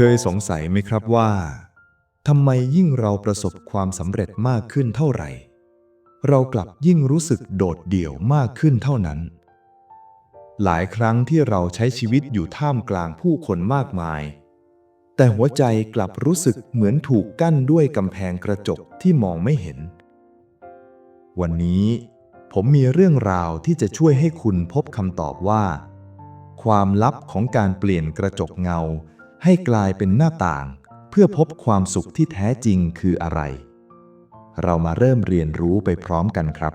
คยสงสัยไหมครับว่าทำไมยิ่งเราประสบความสำเร็จมากขึ้นเท่าไหร่ เรากลับยิ่งรู้สึกโดดเดี่ยวมากขึ้นเท่านั้น หลายครั้งที่เราใช้ชีวิตอยู่ท่ามกลางผู้คนมากมาย แต่หัวใจกลับรู้สึกเหมือนถูกกั้นด้วยกำแพงกระจกที่มองไม่เห็น วันนี้ผมมีเรื่องราวที่จะช่วยให้คุณพบคำตอบว่า ความลับของการเปลี่ยนกระจกเงา ให้กลายเป็นหน้าต่าง เพื่อพบความสุขที่แท้จริงคืออะไร เรามาเริ่มเรียนรู้ไปพร้อมกันครับ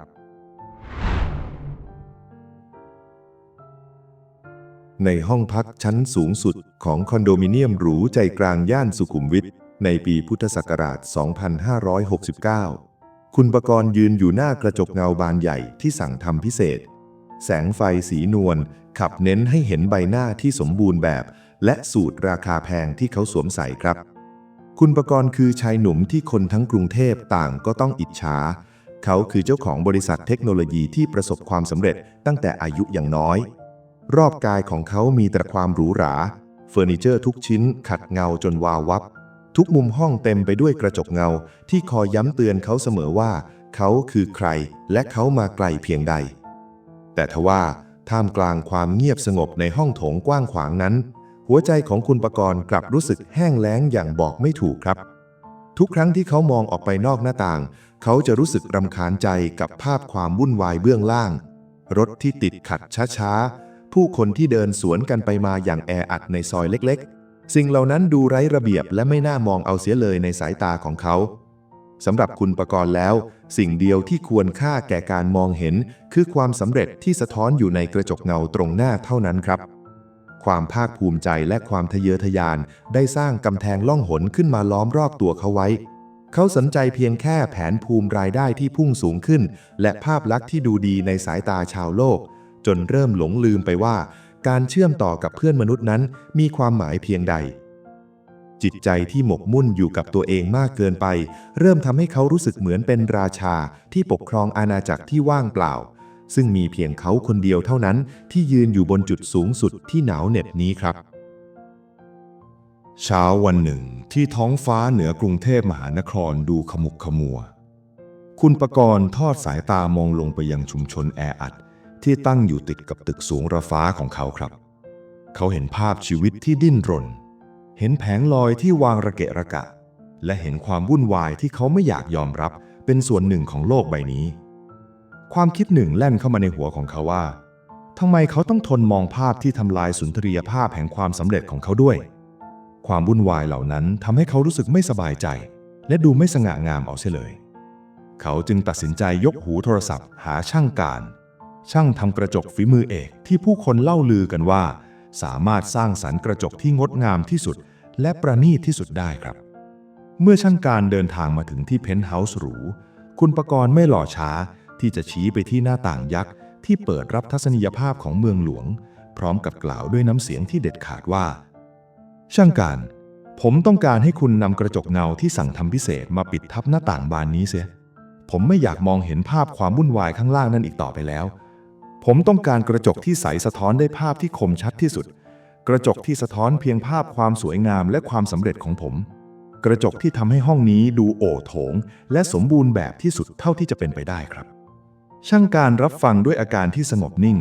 ในห้องพักชั้นสูงสุดของคอนโดมิเนียมหรูใจกลางย่านสุขุมวิทในปีพุทธศักราช 2569 คุณประกรณ์ยืนอยู่หน้ากระจกเงาบานใหญ่ที่สั่งทำพิเศษ แสงไฟสีนวลขับเน้นให้เห็นใบหน้าที่สมบูรณ์แบบ และสูตรราคาแพงที่เขาสวมใส่ครับ คุณประกรณ์คือชายหนุ่มที่คนทั้งกรุงเทพต่างก็ต้องอิจฉา เขาคือเจ้าของบริษัทเทคโนโลยีที่ประสบความสำเร็จตั้งแต่อายุอย่างน้อย รอบกายของเขามีแต่ความหรูหรา เฟอร์นิเจอร์ทุกชิ้นขัดเงาจนวาววับ ทุกมุมห้องเต็มไปด้วยกระจกเงา ที่คอยย้ำเตือนเขาเสมอว่า เขาคือใคร และเขามาไกลเพียงใด แต่ทว่าท่ามกลางความเงียบสงบในห้องโถงกว้างขวางนั้น หัวใจของคุณประกรณ์กลับรู้สึกแห้งแล้งอย่างบอกไม่ถูกครับ ทุกครั้งที่เขามองออกไปนอกหน้าต่าง เขาจะรู้สึกรำคาญใจกับภาพความวุ่นวายเบื้องล่าง รถที่ติดขัดช้าๆ ผู้คนที่เดินสวนกันไปมาอย่างแออัดในซอยเล็กๆ สิ่งเหล่านั้นดูไร้ระเบียบและไม่น่ามองเอาเสียเลยในสายตาของเขาสำหรับคุณประกรณ์แล้ว สิ่งเดียวที่ควรค่าแก่การมองเห็น คือความสำเร็จที่สะท้อนอยู่ในกระจกเงาตรงหน้าเท่านั้นครับ ความภาคภูมิใจและความทะเยอทะยาน ได้สร้างกำแพงล่องหนขึ้นมาล้อมรอบตัวเขาไว้ เขาสนใจเพียงแค่แผนภูมิรายได้ที่พุ่งสูงขึ้น และภาพลักษณ์ที่ดูดีในสายตาชาวโลก จนเริ่มหลงลืมไปว่า การเชื่อมต่อกับเพื่อนมนุษย์นั้น มีความหมายเพียงใด จิตใจที่หมกมุ่นอยู่กับตัวเองมากเกินไป เริ่มทำให้เขารู้สึกเหมือนเป็นราชาที่ปกครองอาณาจักรที่ว่างเปล่า ซึ่งมีเพียงเขาคนเดียวเท่านั้นที่ยืนอยู่บนจุดสูงสุดที่หนาวเหน็บนี้ครับ เช้าวันหนึ่งที่ท้องฟ้าเหนือกรุงเทพมหานครดูขมุกขมัว คุณประกรณ์ทอดสายตามองลงไปยังชุมชนแออัด ที่ตั้งอยู่ติดกับตึกสูงระฟ้าของเขาครับ เขาเห็นภาพชีวิตที่ดิ้นรน เห็นแผงลอยที่วางระเกะระกะ และเห็นความวุ่นวายที่เขาไม่อยากยอมรับเป็นส่วนหนึ่งของโลกใบนี้ ความคิดหนึ่งแล่นเข้ามาในหัวของเขาว่าทำไมเขาต้องทนมองภาพที่ทำลายสุนทรียภาพแห่งความสำเร็จของเขาด้วย ความวุ่นวายเหล่านั้นทำให้เขารู้สึกไม่สบายใจ และดูไม่สง่างามเอาเสียเลย เขาจึงตัดสินใจยกหูโทรศัพท์ หาช่างการ ช่างทำกระจกฝีมือเอกที่ผู้คนเล่าลือกันว่า สามารถสร้างสรรค์กระจกที่งดงามที่สุด และประณีตที่สุดได้ครับ เมื่อช่างการเดินทางมาถึงที่เพนท์เฮาส์หรู คุณประกรณ์ไม่หล่อช้า ที่จะชี้ไปที่หน้าต่างยักษ์ที่เปิดรับทัศนียภาพของเมืองหลวง พร้อมกับกล่าวด้วยน้ำเสียงที่เด็ดขาดว่า ช่างการ ผมต้องการให้คุณนำกระจกเงาที่สั่งทำพิเศษมาปิดทับหน้าต่างบานนี้เสีย ผมไม่อยากมองเห็นภาพความวุ่นวายข้างล่างนั่นอีกต่อไปแล้ว ผมต้องการกระจกที่ใสสะท้อนได้ภาพที่คมชัดที่สุด กระจกที่สะท้อนเพียงภาพความสวยงามและความสำเร็จของผม กระจกที่ทำให้ห้องนี้ดูโอโถง และสมบูรณ์แบบที่สุดเท่าที่จะเป็นไปได้ครับ ช่างการรับฟังด้วยอาการที่สงบนิ่ง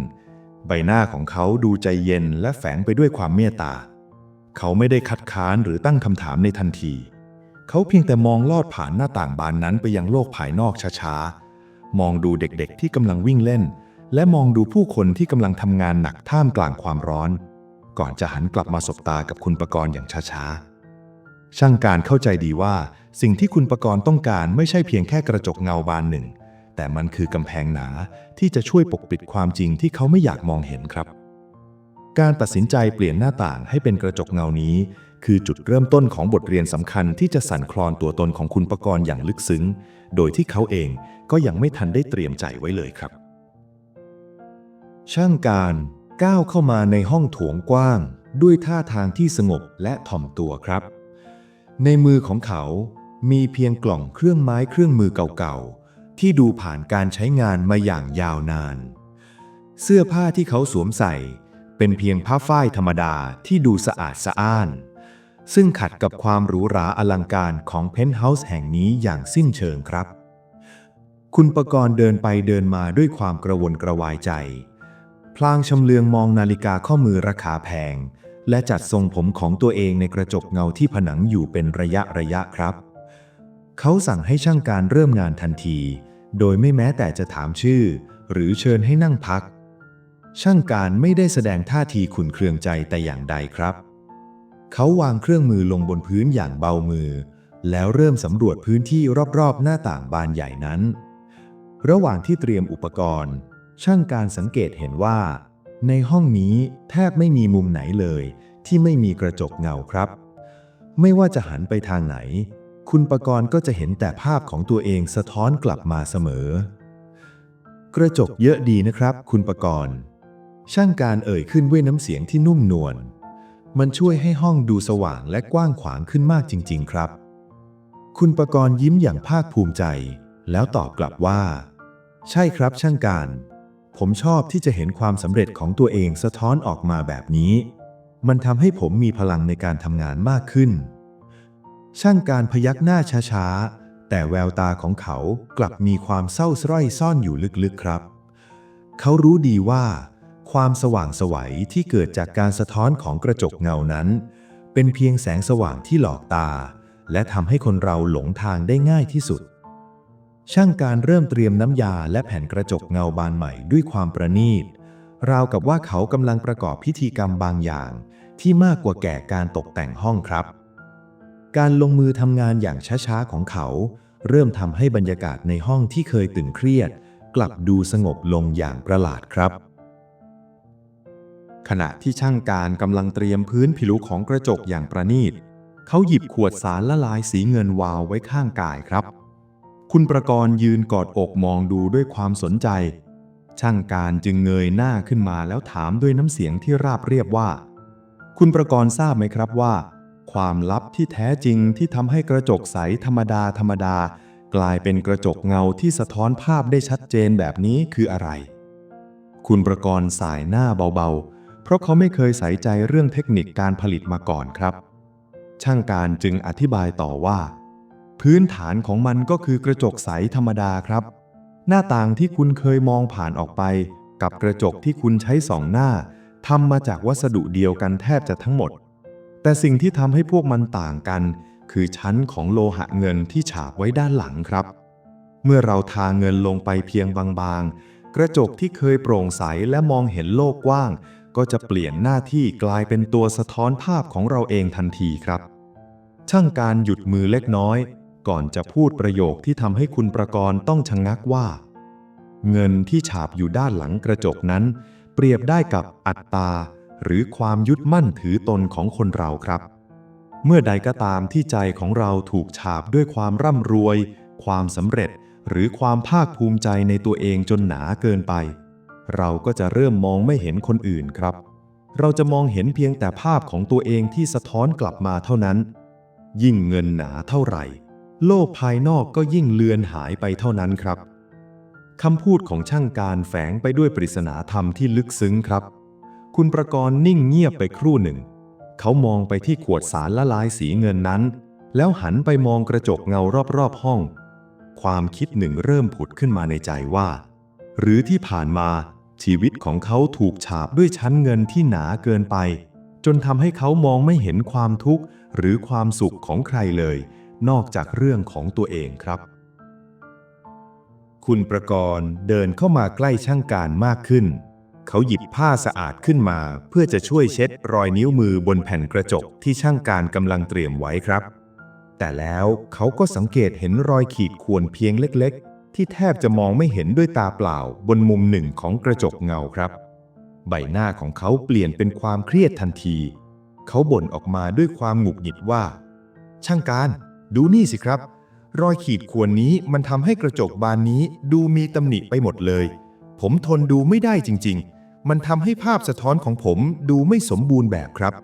ใบหน้าของเขาดูใจเย็นและแฝงไปด้วยความเมตตา เขาไม่ได้คัดค้านหรือตั้งคำถามในทันที เขาเพียงแต่มองลอดผ่านหน้าต่างบานนั้นไปยังโลกภายนอกช้าๆ มองดูเด็กๆที่กำลังวิ่งเล่น และมองดูผู้คนที่กำลังทำงานหนักท่ามกลางความร้อน ก่อนจะหันกลับมาสบตากับคุณประกรณ์อย่างช้าๆช่างการเข้าใจดีว่า สิ่งที่คุณประกรณ์ต้องการไม่ใช่เพียงแค่กระจกเงาบานหนึ่ง แต่มันคือกำแพงหนาที่จะช่วยปกปิดความจริงที่เขาไม่อยากมองเห็นครับ การตัดสินใจเปลี่ยนหน้าต่างให้เป็นกระจกเงานี้ คือจุดเริ่มต้นของบทเรียนสำคัญที่จะสั่นคลอนตัวตนของคุณประกรณ์อย่างลึกซึ้ง โดยที่เขาเองก็ยังไม่ทันได้เตรียมใจไว้เลยครับ ช่างการก้าวเข้ามาในห้องโถงกว้าง ด้วยท่าทางที่สงบและถ่อมตัวครับ ในมือของเขามีเพียงกล่องเครื่องไม้เครื่องมือเก่าๆ ที่ดูผ่านการใช้งานมาอย่างยาวนาน เสื้อผ้าที่เขาสวมใส่ เป็นเพียงผ้าฝ้ายธรรมดาที่ดูสะอาดสะอ้าน ซึ่งขัดกับความหรูหราอลังการของเพนท์เฮาส์แห่งนี้อย่างสิ้นเชิงครับ คุณประกรณ์เดินไปเดินมาด้วยความกระวนกระวายใจ พลางชำเลืองมองนาฬิกาข้อมือราคาแพง และจัดทรงผมของตัวเองในกระจกเงาที่ผนังอยู่เป็นระยะระยะครับ เขาสั่งให้ช่างการเริ่มงานทันที โดยไม่แม้แต่จะถามชื่อ หรือเชิญให้นั่งพัก ช่างการไม่ได้แสดงท่าทีขุนเคืองใจแต่อย่างใดครับ เขาวางเครื่องมือลงบนพื้นอย่างเบามือ แล้วเริ่มสำรวจพื้นที่รอบๆ หน้าต่างบานใหญ่นั้น ระหว่างที่เตรียมอุปกรณ์ ช่างการสังเกตเห็นว่า ในห้องนี้แทบไม่มีมุมไหนเลย ที่ไม่มีกระจกเงาครับ ไม่ว่าจะหันไปทางไหน คุณประกรณ์ก็จะเห็นแต่ภาพของตัวเองสะท้อนกลับมาเสมอ กระจกเยอะดีนะครับ คุณประกรณ์ช่างการเอ่ยขึ้นด้วยน้ำเสียงที่นุ่มนวล มันช่วยให้ห้องดูสว่างและกว้างขวางขึ้นมากจริง ๆ ครับ คุณประกรณ์ยิ้มอย่างภาคภูมิใจ แล้วตอบกลับว่า ใช่ครับช่างการ ผมชอบที่จะเห็นความสำเร็จของตัวเองสะท้อนออกมาแบบนี้ มันทำให้ผมมีพลังในการทำงานมากขึ้น ช่างการพยักหน้าช้าๆ แต่แววตาของเขากลับมีความเศร้าสร้อยซ่อนอยู่ลึกๆครับ เขารู้ดีว่า ความสว่างสวัยที่เกิดจากการสะท้อนของกระจกเงานั้น เป็นเพียงแสงสว่างที่หลอกตา และทำให้คนเราหลงทางได้ง่ายที่สุด ช่างการเริ่มเตรียมน้ำยาและแผ่นกระจกเงาบานใหม่ด้วยความประณีตราวกับว่าเขากำลังประกอบพิธีกรรมบางอย่าง ที่มากกว่าแก่การตกแต่งห้องครับ การลงมือทำงานอย่างช้าๆของเขา เริ่มทำให้บรรยากาศในห้องที่เคยตึงเครียด กลับดูสงบลงอย่างประหลาดครับ ขณะที่ช่างการกำลังเตรียมพื้นผิวของกระจกอย่างประณีต เขาหยิบขวดสารละลายสีเงินวาวไว้ข้างกายครับ คุณประกรณ์ยืนกอดอกมองดูด้วยความสนใจ ช่างการจึงเงยหน้าขึ้นมาแล้วถามด้วยน้ำเสียงที่ราบเรียบว่า คุณประกรณ์ทราบไหมครับว่า ความลับที่แท้จริงที่ทำให้กระจกใสธรรมดาธรรมดา กลายเป็นกระจกเงาที่สะท้อนภาพได้ชัดเจนแบบนี้คืออะไร คุณประกรณ์สายหน้าเบาๆ เพราะเขาไม่เคยใส่ใจเรื่องเทคนิคการผลิตมาก่อนครับ ช่างการจึงอธิบายต่อว่า พื้นฐานของมันก็คือกระจกใสธรรมดาครับ หน้าต่างที่คุณเคยมองผ่านออกไป กับกระจกที่คุณใช้สองหน้าทำมาจากวัสดุเดียวกันแทบจะทั้งหมด แต่สิ่งที่ทำให้พวกมันต่างกัน คือชั้นของโลหะเงินที่ฉาบไว้ด้านหลังครับ เมื่อเราทาเงินลงไปเพียงบางๆ กระจกที่เคยโปร่งใสและมองเห็นโลกกว้าง ก็จะเปลี่ยนหน้าที่กลายเป็นตัวสะท้อนภาพของเราเองทันทีครับ ช่างการหยุดมือเล็กน้อย ก่อนจะพูดประโยคที่ทำให้คุณประกรณ์ต้องชะงงักว่า เงินที่ฉาบอยู่ด้านหลังกระจกนั้น เปรียบได้กับอัตตา หรือความยึดมั่นถือตนของคนเราครับ เมื่อใดก็ตามที่ใจของเราถูกฉาบด้วยความร่ำรวย ความสำเร็จ หรือความภาคภูมิใจในตัวเองจนหนาเกินไป เราก็จะเริ่มมองไม่เห็นคนอื่นครับ เราจะมองเห็นเพียงแต่ภาพของตัวเองที่สะท้อนกลับมาเท่านั้น ยิ่งเงินหนาเท่าไหร่ โลกภายนอกก็ยิ่งเลือนหายไปเท่านั้นครับคำพูดของช่างการแฝงไปด้วยปริศนาธรรมที่ลึกซึ้งครับ คุณประกรณ์นิ่งเงียบไปครู่หนึ่ง เขามองไปที่ขวดสารละลายสีเงินนั้น แล้วหันไปมองกระจกเงารอบๆห้อง ความคิดหนึ่งเริ่มผุดขึ้นมาในใจว่า หรือที่ผ่านมาชีวิตของเขาถูกฉาบด้วยชั้นเงินที่หนาเกินไป จนทำให้เขามองไม่เห็นความทุกข์ หรือความสุขของใครเลย นอกจากเรื่องของตัวเองครับ คุณประกรณ์เดินเข้ามาใกล้ช่างการมากขึ้น เขาหยิบผ้าสะอาดขึ้นมาเพื่อจะช่วยเช็ดรอยนิ้วมือบนแผ่นกระจกที่ช่างการกำลังเตรียมไว้ครับ แต่แล้วเขาก็สังเกตเห็นรอยขีดข่วนเพียงเล็ก ๆ ที่แทบจะมองไม่เห็นด้วยตาเปล่าบนมุมหนึ่งของกระจกเงาครับ ใบหน้าของเขาเปลี่ยนเป็นความเครียดทันที เขาบ่นออกมาด้วยความหงุดหงิดว่า ช่างการ ดูนี่สิครับ รอยขีดข่วนนี้มันทำให้กระจกบานนี้ดูมีตำหนิไปหมดเลย ผมทนดูไม่ได้จริง ๆ มันทำให้ภาพสะท้อนของผมดูไม่สมบูรณ์แบบครับ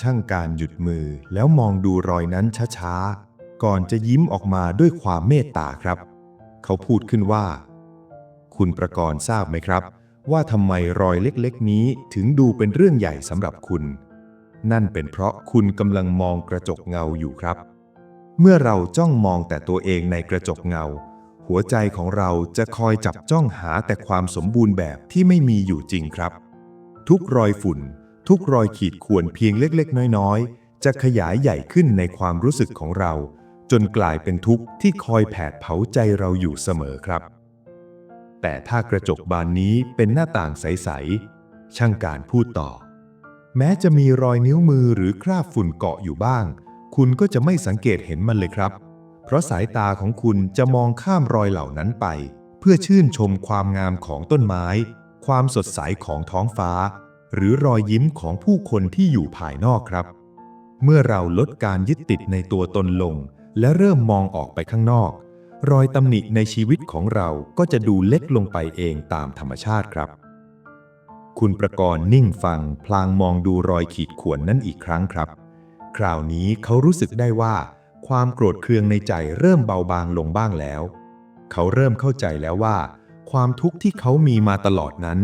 ช่างการหยุดมือแล้วมองดูรอยนั้นช้าๆ ก่อนจะยิ้มออกมาด้วยความเมตตาครับ เขาพูดขึ้นว่า คุณประกรณ์ทราบไหมครับ ว่าทำไมรอยเล็กๆ นี้ถึงดูเป็นเรื่องใหญ่สำหรับคุณ นั่นเป็นเพราะคุณกำลังมองกระจกเงาอยู่ครับ เมื่อเราจ้องมองแต่ตัวเองในกระจกเงา หัวใจของเราจะคอยจับจ้องหาแต่ความสมบูรณ์แบบที่ไม่มีอยู่จริงครับ ทุกรอยฝุ่น ทุกรอยขีดข่วนเพียงเล็กๆ น้อยๆ จะขยายใหญ่ขึ้นในความรู้สึกของเรา จนกลายเป็นทุกข์ที่คอยแผดเผาใจเราอยู่เสมอครับ แต่ถ้ากระจกบานนี้เป็นหน้าต่างใสๆช่างการพูดต่อ แม้จะมีรอยนิ้วมือหรือคราบฝุ่นเกาะอยู่บ้าง คุณก็จะไม่สังเกตเห็นมันเลยครับ เพราะสายตาของคุณจะมองข้ามรอยเหล่านั้นไป เพื่อชื่นชมความงามของต้นไม้ ความสดใสของท้องฟ้า หรือรอยยิ้มของผู้คนที่อยู่ภายนอกครับ เมื่อเราลดการยึดติดในตัวตนลง และเริ่มมองออกไปข้างนอก รอยตำหนิในชีวิตของเราก็จะดูเล็กลงไปเองตามธรรมชาติครับ คุณประกรณ์นิ่งฟัง พลางมองดูรอยขีดข่วนนั่นอีกครั้งครับ คราวนี้เขารู้สึกได้ว่า ความโกรธเคืองในใจเริ่มเบาบางลงบ้างแล้ว เขาเริ่มเข้าใจแล้วว่า ความทุกข์ที่เขามีมาตลอดนั้น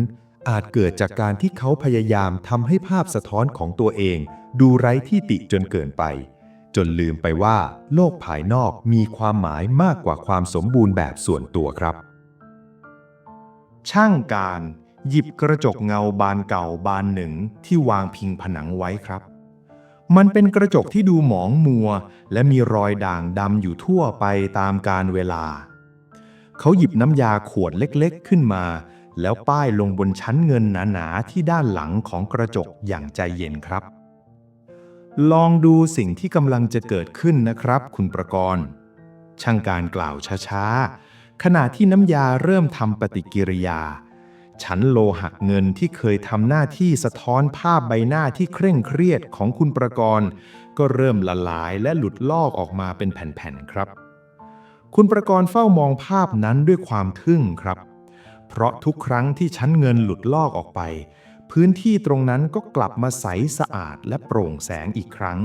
อาจเกิดจากการที่เขาพยายามทำให้ภาพสะท้อนของตัวเอง ดูไร้ที่ติจนเกินไป จนลืมไปว่า โลกภายนอกมีความหมายมากกว่าความสมบูรณ์แบบส่วนตัวครับ ช่างการ หยิบกระจกเงาบานเก่าบานหนึ่งที่วางพิงผนังไว้ครับ มันเป็นกระจกที่ดูหมองมัว และมีรอยด่างดำอยู่ทั่วไปตามกาลเวลา เขาหยิบน้ำยาขวดเล็กๆขึ้นมา แล้วป้ายลงบนชั้นเงินหนาๆที่ด้านหลังของกระจกอย่างใจเย็นครับ ลองดูสิ่งที่กำลังจะเกิดขึ้นนะครับ คุณประกรณ์ ช่างการกล่าวช้าๆขณะที่น้ำยาเริ่มทำปฏิกิริยา ชั้นโลหะเงินที่เคยทำหน้าที่สะท้อนภาพใบหน้าที่เคร่งเครียดของคุณประกรณ์ ก็เริ่มละลายและหลุดลอกออกมาเป็นแผ่นๆครับ คุณประกรณ์เฝ้ามองภาพนั้นด้วยความทึ่งครับ เพราะทุกครั้งที่ชั้นเงินหลุดลอกออกไป พื้นที่ตรงนั้นก็กลับมาใสสะอาดและโปร่งแสงอีกครั้ง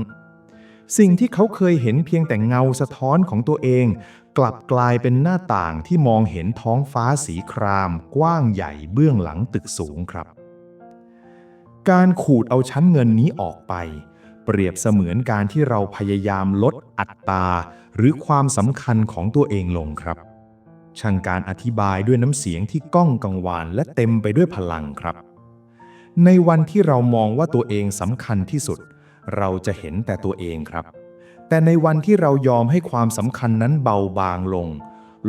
สิ่งที่เขาเคยเห็นเพียงแต่เงาสะท้อนของตัวเอง กลับกลายเป็นหน้าต่างที่มองเห็นท้องฟ้าสีคราม กว้างใหญ่เบื้องหลังตึกสูงครับ การขูดเอาชั้นเงินนี้ออกไป เปรียบเสมือนการที่เราพยายามลดอัตราหรือความสำคัญของตัวเองลงครับ ช่างการอธิบายด้วยน้ำเสียงที่ก้องกังวานและเต็มไปด้วยพลังครับ ในวันที่เรามองว่าตัวเองสำคัญที่สุด เราจะเห็นแต่ตัวเองครับ แต่ในวันที่เรายอมให้ความสำคัญนั้นเบาบางลง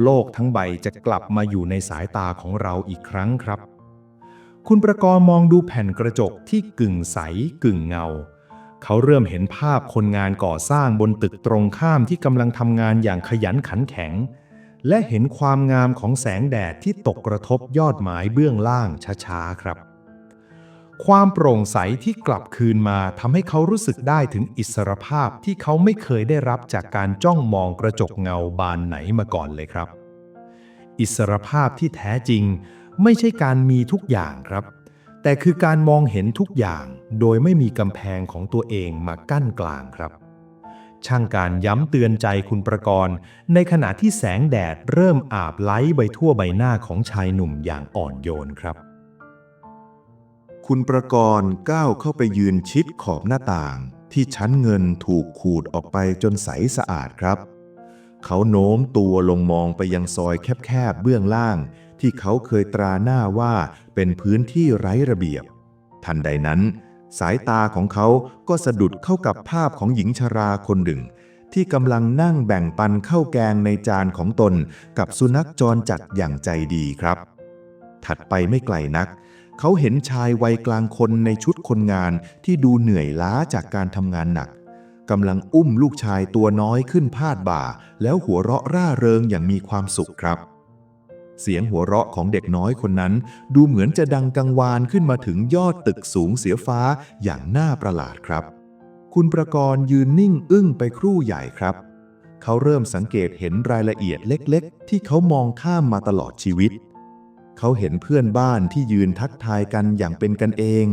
โลกทั้งใบจะกลับมาอยู่ในสายตาของเราอีกครั้งครับ คุณประกรณ์มองดูแผ่นกระจกที่กึ่งใสกึ่งเงา เขาเริ่มเห็นภาพคนงานก่อสร้างบนตึกตรงข้ามที่กำลังทำงานอย่างขยันขันแข็ง และเห็นความงามของแสงแดดที่ตกกระทบยอดไม้เบื้องล่างช้าๆครับ ความโปร่งใสที่กลับคืนมาทำให้เขารู้สึกได้ถึงอิสรภาพที่เขาไม่เคยได้รับจากการจ้องมองกระจกเงาบานไหนมาก่อนเลยครับ อิสรภาพที่แท้จริง ไม่ใช่การมีทุกอย่างครับ แต่คือการมองเห็นทุกอย่าง โดยไม่มีกำแพงของตัวเองมากั้นกลางครับ ช่างการย้ำเตือนใจคุณประกรณ์ ในขณะที่แสงแดดเริ่มอาบไล้ไปทั่วใบหน้าของชายหนุ่มอย่างอ่อนโยนครับ คุณประกรณ์ก้าวเข้าไปยืนชิดขอบหน้าต่าง ที่ชั้นเงินถูกขูดออกไปจนใสสะอาดครับ เขาโน้มตัวลงมองไปยังซอยแคบๆเบื้องล่าง ที่เขาเคยตราหน้าว่าเป็นพื้นที่ไร้ระเบียบ ทันใดนั้น สายตาของเขาก็สะดุดเข้ากับภาพของหญิงชราคนหนึ่ง ที่กำลังนั่งแบ่งปันข้าวแกงในจานของตน กับสุนัขจรจัดอย่างใจดีครับ ถัดไปไม่ไกลนักเเขาเห็นชายวัยกลางคนในชุดคนงานที่ดูเหนื่อยล้าจากการทำงานหนักกำลังอุ้มลูกชายตัวน้อยขึ้นพาดบ่า แล้วหัวเราะร่าเริงอย่างมีความสุขครับ เสียงหัวเราะของเด็กน้อยคนนั้น ดูเหมือนจะดังกังวานขึ้นมาถึงยอดตึกสูงเสียฟ้าอย่างน่าประหลาดครับ คุณประกรณ์ยืนนิ่งอึ้งไปครู่ใหญ่ครับ เขาเริ่มสังเกตเห็นรายละเอียดเล็ก ๆ ที่เขามองข้ามมาตลอดชีวิต เขาเห็นเพื่อนบ้านที่ยืนทักทายกันอย่างเป็นกันเอง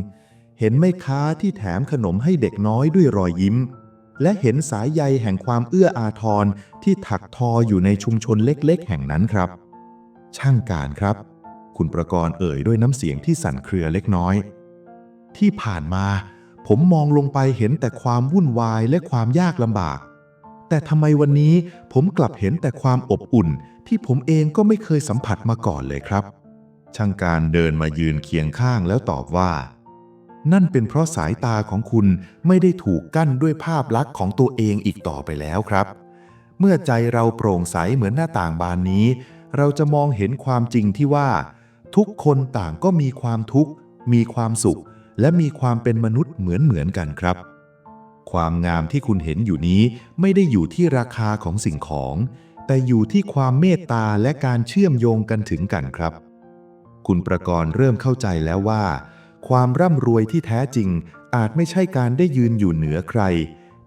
เห็นแม่ค้าที่แถมขนมให้เด็กน้อยด้วยรอยยิ้ม และเห็นสายใยแห่งความเอื้ออาทรที่ถักทออยู่ในชุมชนเล็กๆ แห่งนั้นครับ ช่างการครับ คุณประกรณ์เอ่ยด้วยน้ำเสียงที่สั่นเครือเล็กน้อย ที่ผ่านมาผมมองลงไปเห็นแต่ความวุ่นวายและความยากลำบาก แต่ทำไมวันนี้ผมกลับเห็นแต่ความอบอุ่นที่ผมเองก็ไม่เคยสัมผัสมาก่อนเลยครับ ช่างการเดินมายืนเคียงข้างแล้วตอบว่า นั่นเป็นเพราะสายตาของคุณไม่ได้ถูกกั้นด้วยภาพลักษณ์ของตัวเองอีกต่อไปแล้วครับ เมื่อใจเราโปร่งใสเหมือนหน้าต่างบานนี้ เราจะมองเห็นความจริงที่ว่า ทุกคนต่างก็มีความทุกข์ มีความสุข และมีความเป็นมนุษย์เหมือนเหมือนกันครับ ความงามที่คุณเห็นอยู่นี้ไม่ได้อยู่ที่ราคาของสิ่งของ แต่อยู่ที่ความเมตตาและการเชื่อมโยงกันถึงกันครับ คุณประกรณ์เริ่มเข้าใจแล้วว่า ความร่ำรวยที่แท้จริงอาจไม่ใช่การได้ยืนอยู่เหนือใคร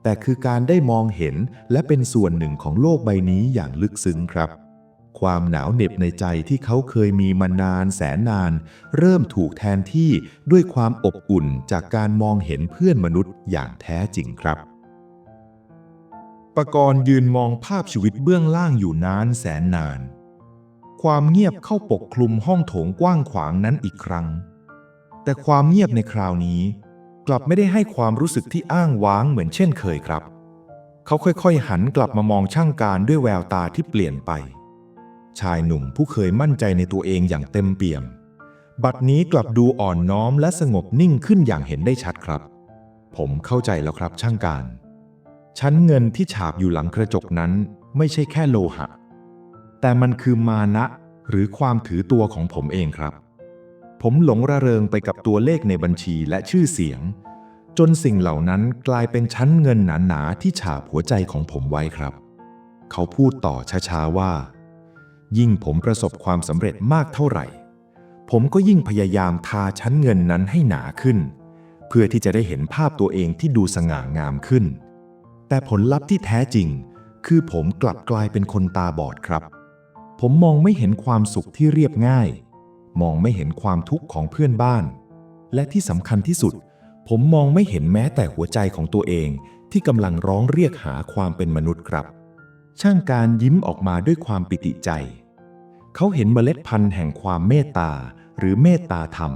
แต่คือการได้มองเห็นและเป็นส่วนหนึ่งของโลกใบนี้อย่างลึกซึ้งครับ ความหนาวเหน็บในใจที่เขาเคยมีมานานแสนนาน เริ่มถูกแทนที่ด้วยความอบอุ่นจากการมองเห็นเพื่อนมนุษย์อย่างแท้จริงครับปกรณ์ยืนมองภาพชีวิตเบื้องล่างอยู่นานแสนนาน ความเงียบเข้าปกคลุมห้องโถงกว้างขวางนั้นอีกครั้ง แต่ความเงียบในคราวนี้ กลับไม่ได้ให้ความรู้สึกที่อ้างว้างเหมือนเช่นเคยครับ เขาค่อยๆ หันกลับมามองช่างการด้วยแววตาที่เปลี่ยนไป ชายหนุ่มผู้เคยมั่นใจในตัวเองอย่างเต็มเปี่ยม บัดนี้กลับดูอ่อนน้อมและสงบนิ่งขึ้นอย่างเห็นได้ชัดครับ ผมเข้าใจแล้วครับช่างการ ชั้นเงินที่ฉาบอยู่หลังกระจกนั้นไม่ใช่แค่โลหะ แต่มันคือมานะหรือความถือตัวของผมเองครับ ผมหลงระเริงไปกับตัวเลขในบัญชีและชื่อเสียง จนสิ่งเหล่านั้นกลายเป็นชั้นเงินหนาๆที่ฉาบหัวใจของผมไว้ครับ เขาพูดต่อช้าๆว่า ยิ่งผมประสบความสำเร็จมากเท่าไหร่ ผมก็ยิ่งพยายามทาชั้นเงินนั้นให้หนาขึ้น เพื่อที่จะได้เห็นภาพตัวเองที่ดูสง่างามขึ้น แต่ผลลัพธ์ที่แท้จริง คือผมกลับกลายเป็นคนตาบอดครับ ผมมองไม่เห็นความสุขที่เรียบง่าย มองไม่เห็นความทุกข์ของเพื่อนบ้าน และที่สำคัญที่สุด ผมมองไม่เห็นแม้แต่หัวใจของตัวเองที่กำลังร้องเรียกหาความเป็นมนุษย์ครับ ช่างการยิ้มออกมาด้วยความปิติใจ เขาเห็นเมล็ดพันธุ์แห่งความเมตตาหรือเมตตาธรรม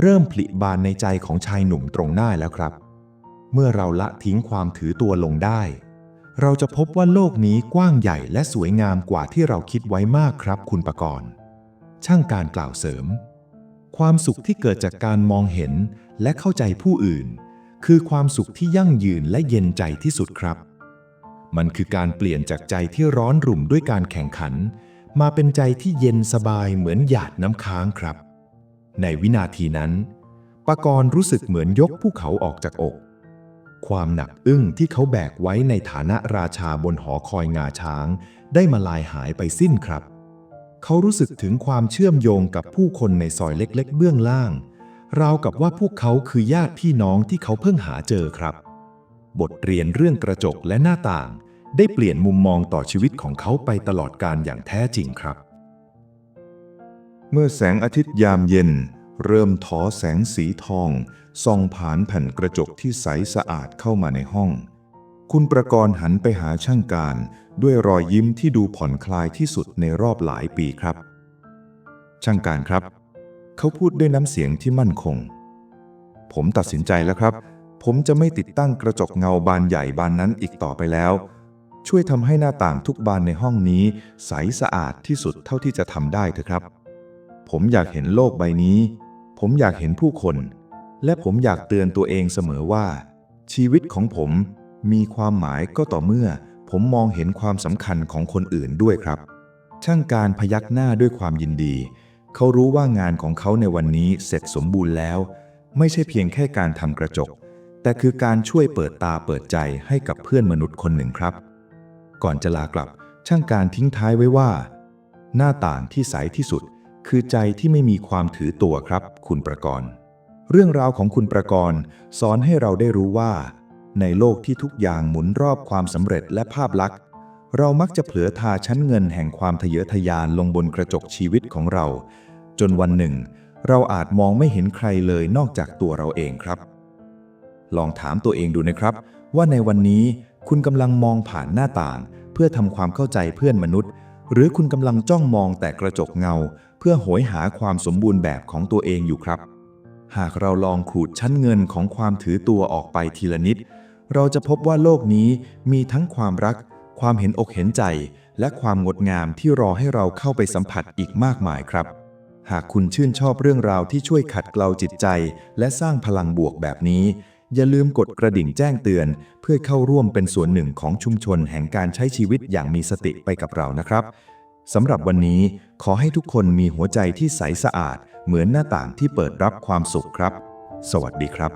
เริ่มผลิบานในใจของชายหนุ่มตรงหน้าแล้วครับ เมื่อเราละทิ้งความถือตัวลงได้ เราจะพบว่าโลกนี้กว้างใหญ่และสวยงามกว่าที่เราคิดไว้มากครับคุณประกรณ์ช่างการกล่าวเสริม ความสุขที่เกิดจากการมองเห็นและเข้าใจผู้อื่น คือความสุขที่ยั่งยืนและเย็นใจที่สุดครับ มันคือการเปลี่ยนจากใจที่ร้อนรุ่มด้วยการแข่งขัน มาเป็นใจที่เย็นสบายเหมือนหยาดน้ำค้างครับ ในวินาทีนั้นปากรณ์รู้สึกเหมือนยกภูเขาออกจากอก ความหนักอึ้งที่เขาแบกไว้ในฐานะราชาบนหอคอยงาช้าง ได้มาลายหายไปสิ้นครับ เขารู้สึกถึงความเชื่อมโยงกับผู้คนในซอยเล็ก ๆ เบื้องล่าง ราวกับว่าพวกเขาคือญาติพี่น้องที่เขาเพิ่งหาเจอครับ บทเรียนเรื่องกระจกและหน้าต่าง ได้เปลี่ยนมุมมองต่อชีวิตของเขาไปตลอดการอย่างแท้จริงครับ เมื่อแสงอาทิตย์ยามเย็น เริ่มทอแสงสีทองส่องผ่านแผ่นกระจกที่ใสสะอาดเข้ามาในห้อง คุณประกรณ์หันไปหาช่างการ ด้วยรอยยิ้มที่ดูผ่อนคลายที่สุดในรอบหลายปีครับ ช่างการครับ เขาพูดด้วยน้ำเสียงที่มั่นคง ผมตัดสินใจแล้วครับ ผมจะไม่ติดตั้งกระจกเงาบานใหญ่บานนั้นอีกต่อไปแล้ว ช่วยทำให้หน้าต่างทุกบานในห้องนี้ ใสสะอาดที่สุดเท่าที่จะทำได้เถอะครับ ผมอยากเห็นโลกใบนี้ ผมอยากเห็นผู้คน และผมอยากเตือนตัวเองเสมอว่า ชีวิตของผมมีความหมายก็ต่อเมื่อ ผมมองเห็นความสำคัญของคนอื่นด้วยครับ ช่างการพยักหน้าด้วยความยินดี เขารู้ว่างานของเขาในวันนี้เสร็จสมบูรณ์แล้ว ไม่ใช่เพียงแค่การทำกระจก แต่คือการช่วยเปิดตาเปิดใจให้กับเพื่อนมนุษย์คนหนึ่งครับ ก่อนจะลากลับ ช่างการทิ้งท้ายไว้ว่า หน้าต่างที่ใสที่สุด คือใจที่ไม่มีความถือตัวครับ คุณประกรณ์เรื่องราวของคุณประกรณ์สอนให้เราได้รู้ว่า ในโลกที่ทุกอย่างหมุนรอบความสำเร็จและภาพลักษณ์ เรามักจะเผลอทาชั้นเงินแห่งความทะเยอทะยานลงบนกระจกชีวิตของเรา จนวันหนึ่ง เราอาจมองไม่เห็นใครเลยนอกจากตัวเราเองครับ ลองถามตัวเองดูนะครับ ว่าในวันนี้คุณกำลังมองผ่านหน้าต่าง เพื่อทำความเข้าใจเพื่อนมนุษย์ หรือคุณกำลังจ้องมองแต่กระจกเงา เพื่อโหยหาความสมบูรณ์แบบของตัวเองอยู่ครับ หากเราลองขูดชั้นเงินของความถือตัวออกไปทีละนิด เราจะพบว่าโลกนี้มีทั้งความรัก ความเห็นอกเห็นใจ และความงดงามที่รอให้เราเข้าไปสัมผัสอีกมากมายครับ หากคุณชื่นชอบเรื่องราวที่ช่วยขัดเกลาจิตใจ และสร้างพลังบวกแบบนี้ อย่าลืมกดกระดิ่งแจ้งเตือน เพื่อเข้าร่วมเป็นส่วนหนึ่งของชุมชนแห่งการใช้ชีวิตอย่างมีสติไปกับเรานะครับ สำหรับวันนี้ขอให้ทุกคนมีหัวใจที่ใสสะอาด เหมือนหน้าต่างที่เปิดรับความสุขครับ สวัสดีครับ